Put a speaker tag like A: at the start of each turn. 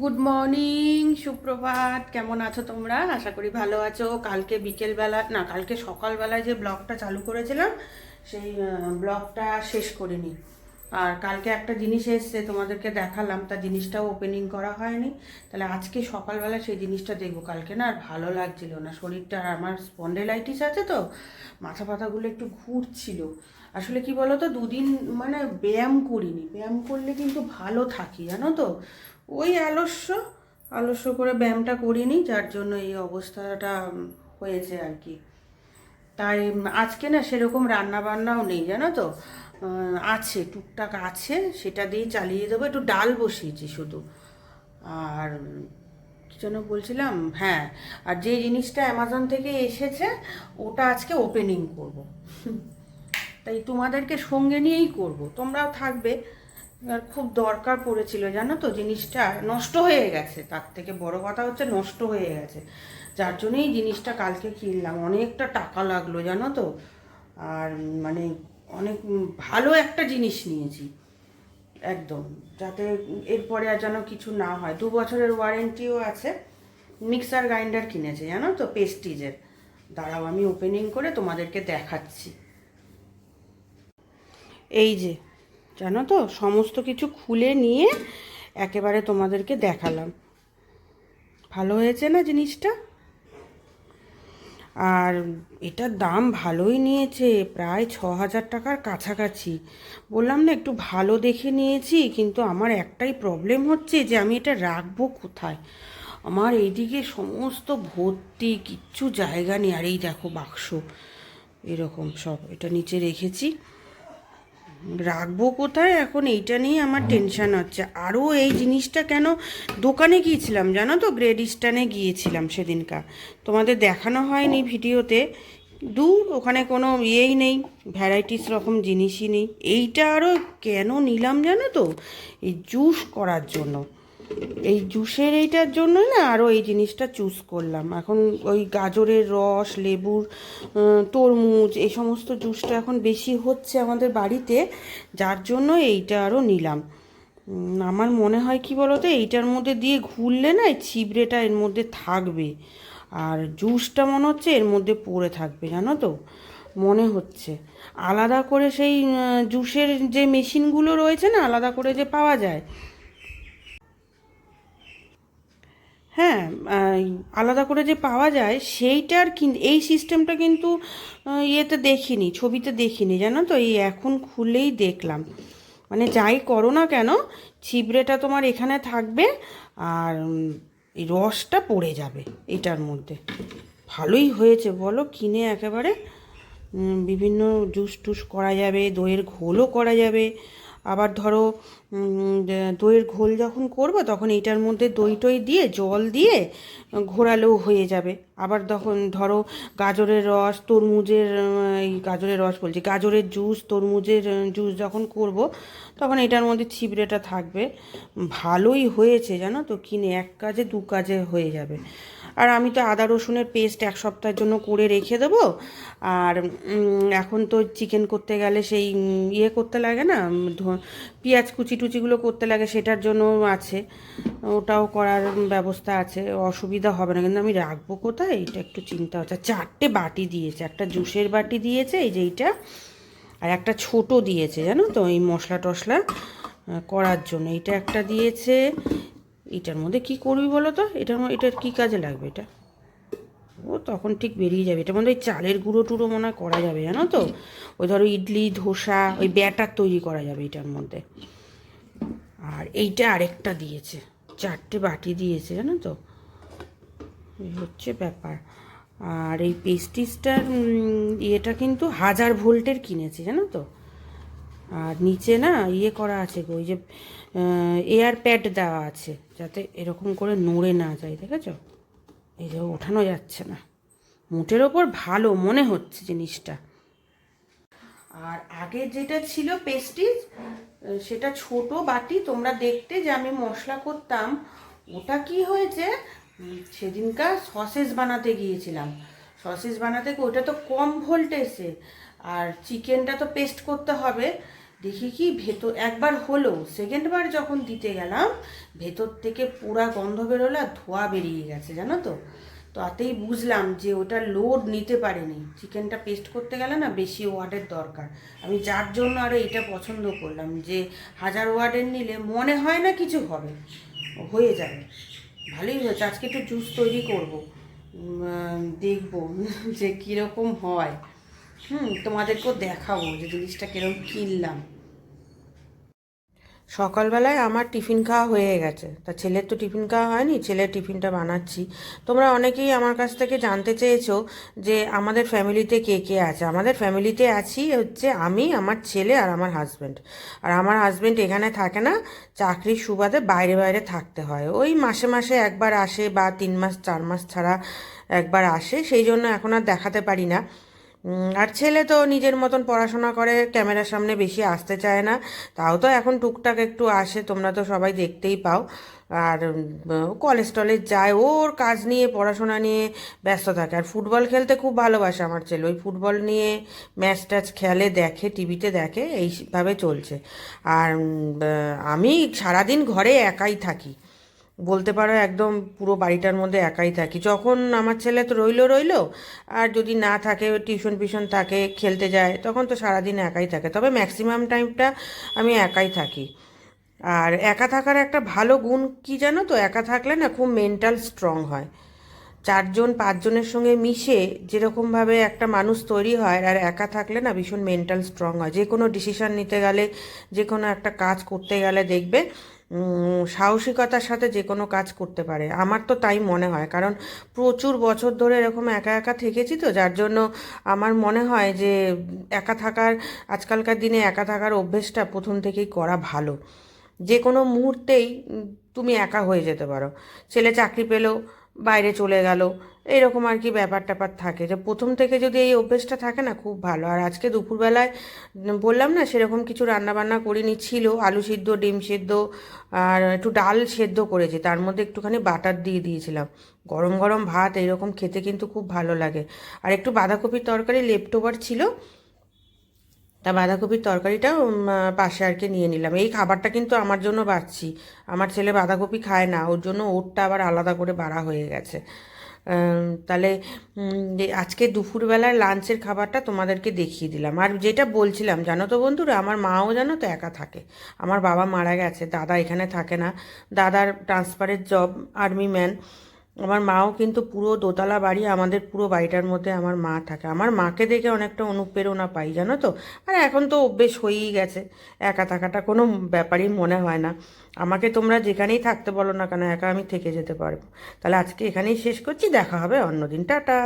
A: Good morning সুপ্রভাত। কেমন আছো তোমরা? আশা করি ভালো আছো। কালকে বিকেলবেলা, না, কালকে সকালবেলায় যে ব্লগটা চালু করেছিলাম, সেই ব্লগটা শেষ করিনি। আর কালকে একটা জিনিস এসছে, তোমাদেরকে দেখালাম, তা জিনিসটাও ওপেনিং করা হয়নি। তাহলে আজকে সকালবেলা সেই জিনিসটা দেখব কালকে। না, আর ভালো লাগছিল না। শরীরটা আমার স্পন্ডেলাইটিস আছে তো, মাথা পাতাগুলো একটু ঘুরছিল। আসলে কি বলো তো দুদিন মানে ব্যায়াম করিনি। ব্যায়াম করলে কিন্তু ভালো থাকি, জানো তো? ওই আলস্য আলস্য করে ব্যায়ামটা করিনি, যার জন্য এই অবস্থাটা হয়েছে আর কি। তাই আজকে না সেরকম রান্না বান্নাও নেই, জানো তো? আছে, টুকটাক আছে, সেটা দিয়েই চালিয়ে দেবো, একটু ডাল বসিয়েছি শুধু। আর, কি যেন বলছিলাম? হ্যাঁ আর যে জিনিসটা অ্যামাজন থেকে এসেছে, ওটা আজকে ওপেনিং করব। তাই তোমাদেরকে সঙ্গে নিয়েই করব, তোমরাও থাকবে। আর খুব দরকার পড়েছিল, জানো তো? জিনিসটা নষ্ট হয়ে গেছে। তার থেকে বড় কথা হচ্ছে নষ্ট হয়ে গেছে। যার জন্যই জিনিসটা কালকে কিনলাম। অনেকটা টাকা লাগল, জানো তো? আর মানে অনেক ভালো একটা জিনিস নিয়েছি। একদম। যাতে এরপরে আর যেন কিছু না হয়। দু বছরের ওয়ারেন্টিও আছে। মিক্সার গ্রাইন্ডার কিনেছে, জানো তো? পেস্টিজের দাঁড়াও, আমি ওপেনিং করে তোমাদেরকে দেখাচ্ছি। এই যে জানো তো, সমস্ত কিছু খুলে নিয়ে একেবারে তোমাদেরকে দেখালাম। ভালো হয়েছে না জিনিসটা? আর এটার দাম ভালোই নিয়েছে, প্রায় ছ হাজার টাকার কাছাকাছি। বললাম না, একটু ভালো দেখে নিয়েছি, কিন্তু আমার একটাই প্রবলেম হচ্ছে যে আমি এটা রাখব কোথায়? আমার এইদিকে সমস্ত ভর্তি, কিচ্ছু জায়গা নেই। আর এই দেখো বাক্স, এরকম সব। এটা নিচে রেখেছি। রাখব কোথায়? এখন এইটা নিয়ে আমার টেনশান হচ্ছে। আরও এই জিনিসটা কেন? দোকানে গিয়েছিলাম, জানো তো? গ্রেড ইস্টানে গিয়েছিলাম সেদিনকার তোমাদের দেখানো হয়নি ভিডিওতে। দূর, ওখানে কোনো ইয়েই নেই ভ্যারাইটিস রকম জিনিসই নেই। এইটা আরও কেন নিলাম জানো তো? এই জুস করার জন্য। এই জুসের এইটার জন্যই না আরও এই জিনিসটা চুজ করলাম। এখন ওই গাজরের রস, লেবুর তরমুজ এই সমস্ত জুসটা এখন বেশি হচ্ছে আমাদের বাড়িতে, যার জন্য এইটা আরও নিলাম। আমার মনে হয় কি বলতো, এইটার মধ্যে দিয়ে ঘুরলে না ছিবড়েটা এর মধ্যে থাকবে। আর জুসটা মনে হচ্ছে এর মধ্যে পড়ে থাকবে, জানো তো? মনে হচ্ছে। আলাদা করে সেই জুসের যে মেশিনগুলো রয়েছে না, আলাদা করে যে পাওয়া যায় হ্যাঁ আলাদা করে যে পাওয়া যায়, সেইটার কিন এই সিস্টেমটা কিন্তু ইয়েতে দেখিনি, ছবিতে দেখিনি, জানো তো? এই এখন খুলেই দেখলাম। মানে যাই করো না কেন, ছিবড়েটা তোমার এখানে থাকবে আর এই রসটা পড়ে যাবে এটার মধ্যে। ভালোই হয়েছে, বলো, কিনে একেবারে বিভিন্ন জুস টুস করা যাবে, দইয়ের ঘোলও করা যাবে আবার ধরো দইয়ের ঘোল যখন করব তখন এইটার মধ্যে দই টই দিয়ে, জল দিয়ে ঘোরালেও হয়ে যাবে। আবার তখন ধরো, গাজরের রস, তরমুজের এই গাজরের রস বলছি, গাজরের জুস, তরমুজের জুস যখন করব, তখন এটার মধ্যে ছিবড়েটা থাকবে। ভালোই হয়েছে জানো তো, কিনে এক কাজে দু কাজে হয়ে যাবে। আর আমি তো আদা রসুনের পেস্ট এক সপ্তাহের জন্য করে রেখে দেবো। আর এখন তো চিকেন করতে গেলে সেই ইয়ে করতে লাগে না পেঁয়াজ কুচি টুচিগুলো করতে লাগে সেটার জন্য আছে। ওটাও করার ব্যবস্থা আছে, অসুবিধা হবে না। কিন্তু আমি রাখব কোথায়? এটা একটু চিন্তা হচ্ছে। চারটে বাটি দিয়েছে, একটা জুসের বাটি দিয়েছে, এই যে এইটা, আর একটা ছোট দিয়েছে, জানো তো, এই মশলা টশলা করার জন্য। এটা একটা দিয়েছে এটার মধ্যে কি করবি বলো তো? এটার এটার কী কাজে লাগবে এটা? ও তখন ঠিক বেরিয়ে যাবে। এটার মধ্যে ওই চালের গুঁড়ো টুড়ো মনে হয় করা যাবে, জানো তো? ওই ধরো ইডলি, ধোসা, ওই ব্যাটার তৈরি করা যাবে এটার মধ্যে। আর এইটা আরেকটা দিয়েছে। চারটে বাটি দিয়েছে, জানো তো? এই হচ্ছে ব্যাপার। আর এই পেস্টিসটার ইয়েটা কিন্তু হাজার ভোল্টের কিনেছে, জানো তো? আর নিচে না ইয়ে করা আছে গো, ওই যে এয়ার প্যাড দেওয়া আছে যাতে এরকম করে নড়ে না যায় দেখেছ? এই যে ওঠানো যাচ্ছে না। মোটের ওপর ভালো মনে হচ্ছে জিনিসটা। আর আগে যেটা ছিল পেস্টিজ সেটা ছোট বাটি তোমরা দেখতে যে আমি মশলা করতাম ওটা কি হয়েছে? সেদিনকার সসেস বানাতে গিয়েছিলাম। সসেস বানাতে ওটা তো কম ভোল্টেজে আর চিকেনটা তো পেস্ট করতে হবে। দেখি কি ভেতর, একবার হলো সেকেন্ডবার যখন দিতে গেলাম, ভেতর থেকে পুরা গন্ধ বেরোলো আর ধোয়া বেরিয়ে গেছে, জানো তো? তাতেই বুঝলাম যে ওটা লোড নিতে পারেনি। চিকেনটা পেস্ট করতে গেলে না বেশি ওয়ার্ডের দরকার। আমি যার জন্য আরও এটা পছন্দ করলাম যে হাজার ওয়ার্ডের নিলে মনে হয় না কিছু হবে, হয়ে যাবে। ভালোই হয়েছে, আজকে একটু জুস তৈরি করব। দেখব যে কীরকম হয়। হুম, তোমাদেরকেও দেখাবো যে জিনিসটা কীরকম কিনলাম। সকালবেলায় আমার টিফিন খাওয়া হয়ে গেছে। তা ছেলের তো টিফিন খাওয়া হয়নি, ছেলের টিফিনটা বানাচ্ছি। তোমরা অনেকেই আমার কাছ থেকে জানতে চেয়েছো যে আমাদের ফ্যামিলিতে কে কে আছে। আমাদের ফ্যামিলিতে আছি হচ্ছে আমি, আমার ছেলে আর আমার হাজব্যান্ড আর আমার হাজব্যান্ড এখানে থাকে না, চাকরির সুবাদে বাইরে বাইরে থাকতে হয়। ওই মাসে মাসে একবার আসে বা তিন মাস, চার মাস ছাড়া একবার আসে, সেই জন্য এখন আর দেখাতে পারি না। আর ছেলে তো নিজের মতন পড়াশোনা করে, ক্যামেরার সামনে বেশি আসতে চায় না। তাও তো এখন টুকটাক একটু আসে, তোমরা তো সবাই দেখতেই পাও। আর কলেজ টলেজ যায়, ওর কাজ নিয়ে, পড়াশোনা নিয়ে ব্যস্ত থাকে। আর ফুটবল খেলতে খুব ভালোবাসে আমার ছেলে। ওই ফুটবল নিয়ে ম্যাচ ট্যাচ খেলে, দেখে, টিভিতে দেখে, এইভাবে চলছে। আর আমি সারাদিন ঘরে একাই থাকি। বলতে পারো একদম পুরো বাড়িটার মধ্যে একাই থাকি। যখন আমার ছেলে তো রইল রইল, আর যদি না থাকে, টিউশন ফিউশন থাকে, খেলতে যায়, তখন তো সারাদিন একাই থাকে। তবে ম্যাক্সিমাম টাইমটা আমি একাই থাকি। আর একা থাকার একটা ভালো গুণ কি জানো তো? একা থাকলে না খুব মেন্টাল স্ট্রং হয়। চারজন, পাঁচজনের সঙ্গে মিশে যেরকমভাবে একটা মানুষ তৈরি হয়, আর একা থাকলে না ভীষণ মেন্টাল স্ট্রং হয়। যে কোনো ডিসিশান নিতে গেলে, যে কোনো একটা কাজ করতে গেলে দেখবে সাহসিকতার সাথে যে কোনো কাজ করতে পারে। আমার তো তাই মনে হয়। কারণ প্রচুর বছর ধরে এরকম একা একা থেকেছি তো, যার জন্য আমার মনে হয় যে একা থাকার, আজকালকার দিনে একা থাকার অভ্যেসটা প্রথম থেকেই করা ভালো। যে কোনো মুহূর্তেই তুমি একা হয়ে যেতে পারো। ছেলে চাকরি পেল, বাইরে চলে গেল এইরকম আর কি ব্যাপার ট্যাপার থাকে। যে প্রথম থেকে যদি এই অভ্যেসটা থাকে না, খুব ভালো। আর আজকে দুপুরবেলায় বললাম না, সেরকম কিছু রান্নাবান্না করিনি, ছিল আলু সিদ্ধ, ডিম সিদ্ধ, আর একটু ডাল সেদ্ধ করেছি। তার মধ্যে একটুখানি বাটার দিয়ে দিয়েছিলাম। গরম গরম ভাত এইরকম খেতে কিন্তু খুব ভালো লাগে। আর একটু বাঁধাকপির তরকারি লেফট ছিল। তা বাঁধাকপির তরকারিটা পাশে আর কি নিয়ে নিলাম। এই খাবারটা কিন্তু আমার জন্য বাড়ছি। আমার ছেলে বাঁধাকপি খায় না, ওর জন্য ওরটা আবার আলাদা করে বাড়া হয়ে গেছে। তাহলে আজকে দুপুরবেলার লাঞ্চের খাবারটা তোমাদেরকে দেখিয়ে দিলাম। আর যেটা বলছিলাম, জানো তো বন্ধুরা, আমার মাও জানো তো একা থাকে। আমার বাবা মারা গেছে, দাদা এখানে থাকে না। দাদার ট্রান্সফারের জব আর্মি ম্যান আমার মাও কিন্তু পুরো দোতলা বাড়ি আমাদের পুরো বাড়িটার মধ্যে আমার মা থাকে। আমার মাকে দেখে অনেকটা অনুপ্রেরণা পাই, জানো তো? আর এখন তো অভ্যেস হয়েই গেছে, একা থাকাটা কোনো ব্যাপারই মনে হয় না। আমাকে তোমরা যেখানেই থাকতে বলো না কেন, একা আমি থেকে যেতে পারব। তাহলে আজকে এখানেই শেষ করছি, দেখা হবে অন্যদিন, টাটা।